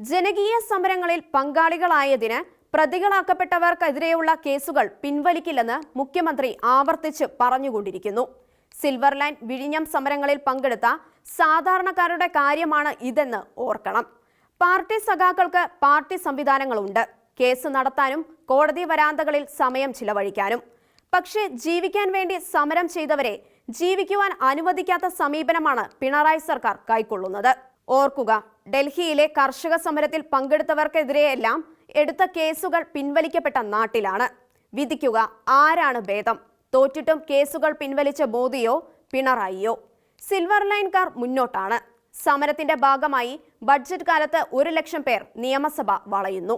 ജനകീയ സമരങ്ങളിൽ പങ്കാളികളായതിന് പ്രതികളാക്കപ്പെട്ടവർക്കെതിരെയുള്ള കേസുകൾ പിൻവലിക്കില്ലെന്ന് മുഖ്യമന്ത്രി ആവർത്തിച്ച് പറഞ്ഞുകൊണ്ടിരിക്കുന്നു. സിൽവർ ലൈൻ വിഴിഞ്ഞം സമരങ്ങളിൽ പങ്കെടുത്ത സാധാരണക്കാരുടെ കാര്യമാണ് ഇതെന്ന് ഓർക്കണം. പാർട്ടി സഖാക്കൾക്ക് പാർട്ടി സംവിധാനങ്ങളുണ്ട്. കേസ് നടത്താനും കോടതി വരാന്തകളിൽ സമയം ചിലവഴിക്കാനും. പക്ഷേ ജീവിക്കാൻ വേണ്ടി സമരം ചെയ്തവരെ ജീവിക്കുവാൻ അനുവദിക്കാത്ത സമീപനമാണ് പിണറായി സർക്കാർ കൈക്കൊള്ളുന്നത്. ഓർക്കുക ഡൽഹിയിലെ കർഷക സമരത്തിൽ പങ്കെടുത്തവർക്കെതിരെയെല്ലാം എടുത്ത കേസുകൾ പിൻവലിക്കപ്പെട്ട നാട്ടിലാണ്. വിധിക്കുക ആരാണ് ഭേദം? തോറ്റിട്ടും കേസുകൾ പിൻവലിച്ച മോദിയോ പിണറായിയോ? സിൽവർ ലൈൻ കാർ മുന്നോട്ടാണ്. സമരത്തിന്റെ ഭാഗമായി ബഡ്ജറ്റ് കാലത്ത് ഒരു ലക്ഷം പേർ നിയമസഭ വളയുന്നു.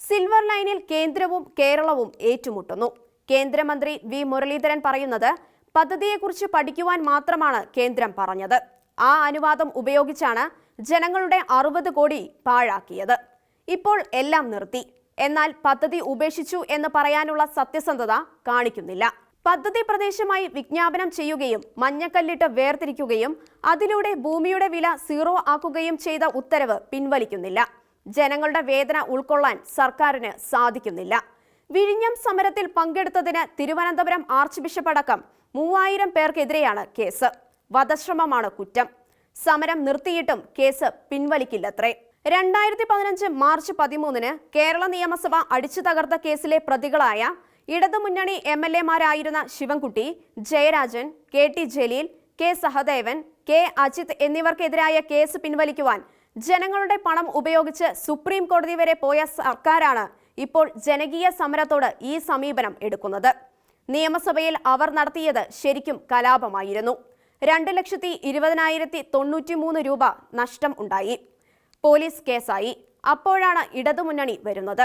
സിൽവർ ലൈനിൽ കേന്ദ്രവും കേരളവും ഏറ്റുമുട്ടുന്നു. കേന്ദ്രമന്ത്രി വി മുരളീധരൻ പറയുന്നത് പദ്ധതിയെക്കുറിച്ച് പഠിക്കുവാൻ മാത്രമാണ് കേന്ദ്രം പറഞ്ഞത്. ആ അനുവാദം ഉപയോഗിച്ചാണ് ജനങ്ങളുടെ അറുപത് കോടി പാഴാക്കിയത്. ഇപ്പോൾ എല്ലാം നിർത്തി. എന്നാൽ പദ്ധതി ഉപേക്ഷിച്ചു എന്ന് പറയാനുള്ള സത്യസന്ധത കാണിക്കുന്നില്ല. പദ്ധതി പ്രദേശമായി വിജ്ഞാപനം ചെയ്യുകയും മഞ്ഞക്കല്ലിട്ട് വേർതിരിക്കുകയും അതിലൂടെ ഭൂമിയുടെ വില സീറോ ആക്കുകയും ചെയ്ത ഉത്തരവ് പിൻവലിക്കുന്നില്ല. ജനങ്ങളുടെ വേദന ഉൾക്കൊള്ളാൻ സർക്കാരിന് സാധിക്കുന്നില്ല. വിഴിഞ്ഞം സമരത്തിൽ പങ്കെടുത്തതിന് തിരുവനന്തപുരം ആർച്ച് ബിഷപ്പ് അടക്കം മൂവായിരം പേർക്കെതിരെയാണ് കേസ്. വധശ്രമമാണ് കുറ്റം. സമരം നിർത്തിയിട്ടും കേസ് പിൻവലിക്കില്ലത്രേ. രണ്ടായിരത്തി പതിനഞ്ച് മാർച്ച് പതിമൂന്നിന് കേരള നിയമസഭ അടിച്ചു തകർത്ത കേസിലെ പ്രതികളായ ഇടതുമുന്നണി M L എമാരായിരുന്ന Sivankutty Jayarajan K T Jaleel K Sahadevan K Ajith എന്നിവർക്കെതിരായ case പിൻവലിക്കുവാൻ ജനങ്ങളുടെ പണം ഉപയോഗിച്ച് സുപ്രീം കോടതി വരെ പോയ സർക്കാരാണ് ഇപ്പോൾ ജനകീയ സമരത്തോട് ഈ സമീപനം എടുക്കുന്നത്. നിയമസഭയിൽ അവർ നടത്തിയത് ശരിക്കും കലാപമായിരുന്നു. രണ്ട് ലക്ഷത്തി ഇരുപതിനായിരത്തി തൊണ്ണൂറ്റി മൂന്ന് രൂപ നഷ്ടം ഉണ്ടായി. പോലീസ് കേസായി. അപ്പോഴാണ് ഇടതുമുന്നണി വരുന്നത്.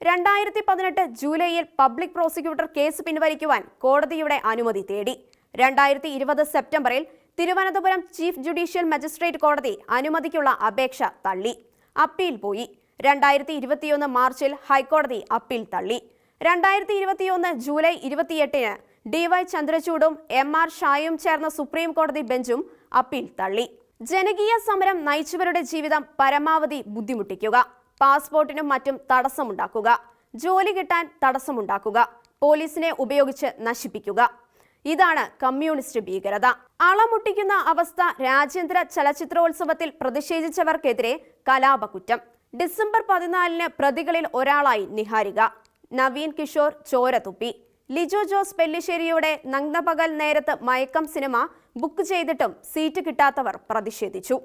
രണ്ടായിരത്തി പതിനെട്ട് ജൂലൈയിൽ പബ്ലിക് പ്രോസിക്യൂട്ടർ കേസ് പിൻവലിക്കുവാൻ കോടതിയുടെ അനുമതി തേടി. രണ്ടായിരത്തി ഇരുപത് സെപ്റ്റംബറിൽ തിരുവനന്തപുരം ചീഫ് ജുഡീഷ്യൽ മജിസ്ട്രേറ്റ് കോടതി അനുമതിക്കുള്ള അപേക്ഷ തള്ളി. അപ്പീൽ പോയി. രണ്ടായിരത്തി ഇരുപത്തിയൊന്ന് മാർച്ചിൽ ഹൈക്കോടതി അപ്പീൽ തള്ളി. രണ്ടായിരത്തി ഇരുപത്തിയൊന്ന് ജൂലൈ ഇരുപത്തിയെട്ടിന് ഡിവൈ ചന്ദ്രചൂഡും എം ആർ ഷായും ചേർന്ന സുപ്രീം കോടതി ബെഞ്ചും അപ്പീൽ തള്ളി. ജനകീയ സമരം നയിച്ചവരുടെ ജീവിതം പരമാവധി ബുദ്ധിമുട്ടിക്കുക. പാസ്പോർട്ടിനും മറ്റും തടസ്സമുണ്ടാക്കുക. ജോലി കിട്ടാൻ തടസ്സമുണ്ടാക്കുക. പോലീസിനെ ഉപയോഗിച്ച് നശിപ്പിക്കുക. ഇതാണ് കമ്മ്യൂണിസ്റ്റ് ഭീകരത. അളമുട്ടിക്കുന്ന അവസ്ഥ രാജ്യാന്തര ചലച്ചിത്രോത്സവത്തിൽ പ്രതിഷേധിച്ചവർക്കെതിരെ കലാപകുറ്റം ഡിസംബർ പതിനാലിന് പ്രതികളിൽ ഒരാളായി നിഹാരിക. നവീൻ കിഷോർ ചോരതുപ്പി ലിജോ ജോസ് പെല്ലിശ്ശേരിയുടെ നഗ്നപകൽ നേരത്ത് മയക്കം സിനിമ ബുക്ക് ചെയ്തിട്ടും സീറ്റ് കിട്ടാത്തവർ പ്രതിഷേധിച്ചു.